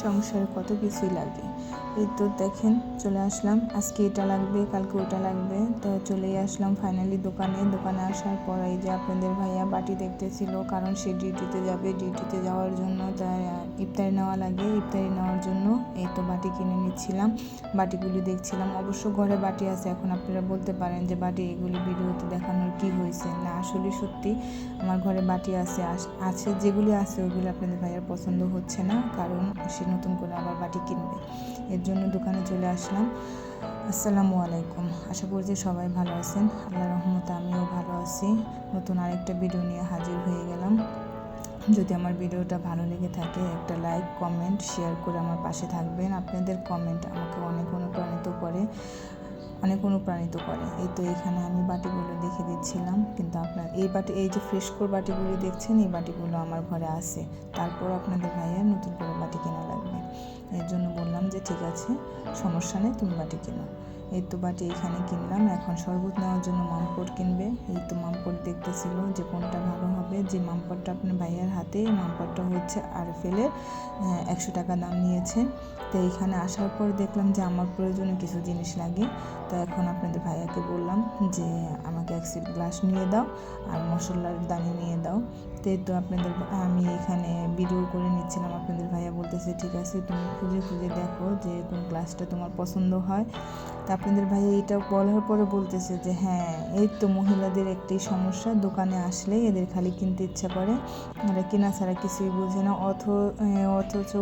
সংসারে কত কিছুই লাগে। এই তো দেখেন, চলে আসলাম। আজকে এটা লাগবে, কালকে ওটা লাগবে। তো চলেই আসলাম ফাইনালি দোকানে। দোকানে আসার পর এই যে আপনাদের ভাইয়া বাটি দেখতেছিল, কারণ সে ডিউটিতে যাবে। ডিউটিতে যাওয়ার জন্য তার ইফতারি নেওয়া লাগে। ইফতারি নেওয়ার জন্য এই তো বাটি কিনে নিচ্ছিলাম। বাটিগুলি দেখছিলাম। অবশ্য ঘরে বাটি আছে, এখন আপনারা বলতে পারেন যে বাটি এগুলি ভিডিওতে দেখানোর কি হয়েছে। না, আসলে সত্যি আমার ঘরে বাটি আছে আছে, যেগুলি আছে ওইগুলি আপনাদের ভাইয়ার পছন্দ হচ্ছে না, কারণ সে নতুন করে আবার বাটি কিনবে। এর জন্য দোকানে চলে আসলাম। আসসালামু আলাইকুম। আশা করছি সবাই ভালো আছেন। আল্লাহ রহমতে আমিও ভালো আছি। নতুন আরেকটা ভিডিও নিয়ে হাজির হয়ে গেলাম। যদি আমার ভিডিওটা ভালো লেগে থাকে, একটা লাইক কমেন্ট শেয়ার করে আমার পাশে থাকবেন। আপনাদের কমেন্ট আমাকে অনেক অনুপ্রাণিত করে, অনেক অনুপ্রাণিত করে। এই তো এখানে আমি বাটিগুলো দেখে দিচ্ছিলাম। কিন্তু আপনার, এই বাটি, এই যে ফ্রেশকোর বাটিগুলো দেখছেন, এই বাটিগুলো আমার ঘরে আছে। তারপর আপনাদের ভাইয়ের নতুন করে বাটি কেনা লাগবে। এর জন্য যে ঠিক আছে, সমস্যা নেই, তুমি বাটি কেনো। এই তো বাটি এখানে কিনলাম, এখন শরবত নেওয়ার জন্য মামপট কিনবে। এই তো মামপট দেখতেছিল যে কোনটা ভালো হবে। যে মামপটটা আপনার ভাইয়ার হাতে মামপটটা হচ্ছে আর ফেলে একশো টাকা দাম নিয়েছে। তো এইখানে আসার পর দেখলাম যে আমার প্রয়োজনীয় কিছু জিনিস লাগে। তো এখন আপনাদের ভাইয়াকে বললাম যে, আমাকে এক সিট গ্লাস নিয়ে দাও আর মশলার দানি নিয়ে দাও। তো তো আপনাদের, আমি এখানে ভিডিও করে নিচ্ছিলাম আপনাদের ভাইয়া বলতেছে, ঠিক আছে, তুমি খুঁজে খুঁজে দেখো যে কোন গ্লাসটা তোমার পছন্দ হয়। তা আপনাদের ভাইয়া এটা বলার পরে বলতেছে যে হ্যাঁ এই তো মহিলাদের একটি সমস্যা, দোকানে আসলে এদের খালি কিনতে ইচ্ছা করে। এরা কেনা ছাড়া কিছুই বোঝে না, অথ অথচ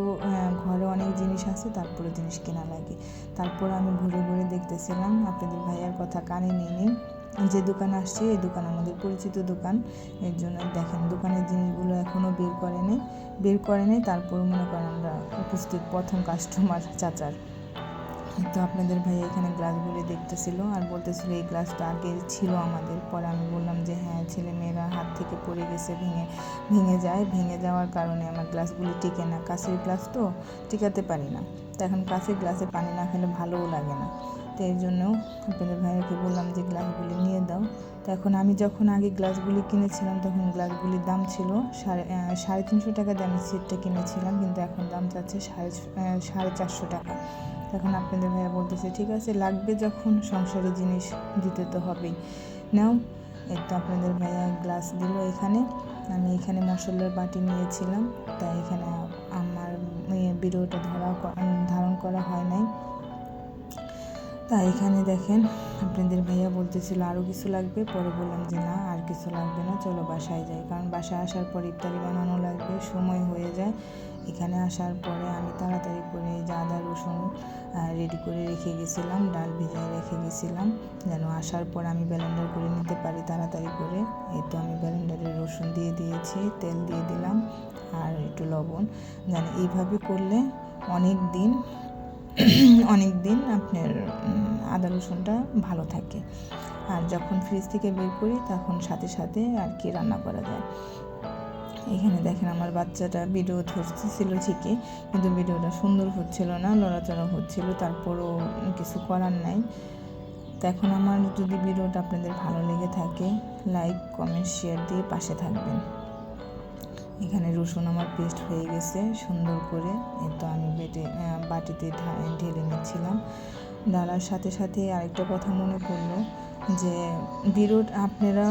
ঘরে অনেক জিনিস আছে, তারপরে জিনিস কেনা লাগে। তারপর আমি ঘুরে ঘুরে দেখতেছিলাম, আপনাদের ভাইয়ার কথা কানে নিয়ে নিই। যে দোকান আসছে, এই দোকান আমাদের পরিচিত দোকান। এর জন্য দেখেন দোকানের জিনিসগুলো এখনও বের করে নেই বের করে নেই তারপর মনে করেন আমরা উপস্থিত প্রথম কাস্টমার চাচার। তো আপনাদের ভাই এখানে গ্লাসগুলি দেখতেছিল আর বলতেছিল এই গ্লাসটা আগে ছিল আমাদের। পরে আমি বললাম যে হ্যাঁ ছেলে মেয়েরা হাত থেকে পড়ে গেছে, ভেঙে ভেঙে যায়। ভেঙে যাওয়ার কারণে আমার গ্লাসগুলি টিকে না। কাছের গ্লাস তো টিকাতে পারি না। তো এখন কাছের গ্লাসে পানি না খেলে ভালোও লাগে না। তো জন্য আপনাদের ভাইয়াকে বললাম যে গ্লাসগুলি নিয়ে দাও। তো এখন আমি যখন আগে গ্লাসগুলি কিনেছিলাম, তখন গ্লাসগুলির দাম ছিল সাড়ে সাড়ে তিনশো টাকা দামি সেটটা কিনেছিলাম, কিন্তু এখন দাম চাচ্ছে সাড়ে সাড়ে চারশো টাকা। তখন আপনাদের ভাইয়া বলতেছে, ঠিক আছে, লাগবে যখন, সংসারের জিনিস দিতে তো হবেই। নাও, এই তো আপনাদের ভাইয়া গ্লাস দিল এখানে। আমি এখানে মশলার বাটি নিয়েছিলাম, তাই এখানে আমার ভিডিওটা ধরা ধারণ করা হয় নাই। তা এখানে দেখেন, আপনাদের ভাইয়া বলতেছিল আরও কিছু লাগবে, পরে বললাম যে না, আর কিছু লাগবে না, চলো বাসায় যাই। কারণ বাসায় আসার পর ইফতারি বানানো লাগবে, সময় হয়ে যায়। এখানে আসার পরে আমি তাড়াতাড়ি করে যে আদা, রসুন রেডি করে রেখে গেছিলাম, ডাল ভিজায় রেখে গেছিলাম। যেন আসার পর আমি ব্যালেন্ডার করে নিতে পারি তাড়াতাড়ি করে। এই তো আমি ব্যালেন্ডারে রসুন দিয়ে দিয়েছি, তেল দিয়ে দিলাম, আর একটু লবণ। যেন এইভাবে করলে অনেক দিন অনেক দিন আপনার আদা রসুনটা ভালো থাকে। আর যখন ফ্রিজ থেকে বের করি, তখন সাথে সাথে আর কি রান্না করা যায়। এখানে দেখেন আমার বাচ্চাটা ভিডিও ধরতেছিল ঠিকই, কিন্তু ভিডিওটা সুন্দর হচ্ছিল না, লড়াচড়া হচ্ছিল, তারপরও কিছু করার নাই। তো এখন আমার যদি ভিডিওটা আপনাদের ভালো লেগে থাকে লাইক কমেন্ট শেয়ার দিয়ে পাশে থাকবেন। এখানে রসুন আমার পেস্ট হয়ে গেছে, সুন্দর করে। তো আমি বেটে বাটিতে ঢেলে নিচ্ছিলাম। ডালার সাথে সাথে আরেকটা কথা মনে পড়ল যে ভিডিও আপনারা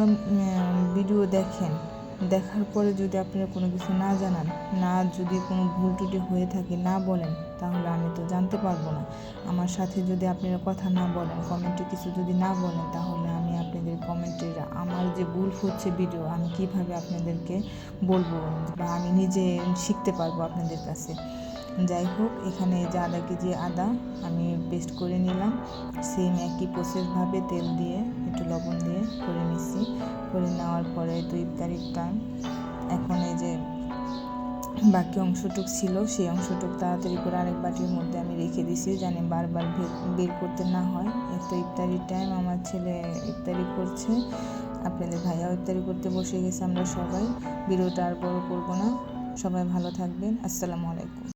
ভিডিও দেখেন দেখার পরে যদি আপনারা কোনো কিছু না জানান, না যদি কোনো ভুল টুটি হয়ে থাকে না বলেন, তাহলে আমি তো জানতে পারব না। আমার সাথে যদি আপনারা কথা না বলেন কমেন্টে কিছু যদি না বলেন, তাহলে আমি আপনাদের কমেন্টের আমার যে ভুল হচ্ছে ভিডিও আমি কীভাবে আপনাদেরকে বলব বা আমি নিজে শিখতে পারব আপনাদের কাছে। যাই হোক, এখানে যে আধা কেজি আদা আমি পেস্ট করে নিলাম। সেম একই প্রসেসভাবে তেল দিয়ে, একটু লবণ দিয়ে করে নিচ্ছি। করে নেওয়ার পরে তো ইফতারির টাইম এখন এই যে বাকি অংশটুক ছিল, সেই অংশটুক তাড়াতাড়ি করে আরেক বাটির মধ্যে আমি রেখে দিছি, জানি বারবার বের করতে না হয়। তো ইফতারির টাইম আমার ছেলে ইফতারি করছে। আপনাদের ভাইয়াও ইফতারি করতে বসে গেছে আমরা সবাই। ভিডিওটা আর বড় করব না। সবাই ভালো থাকবেন। আসসালামু আলাইকুম।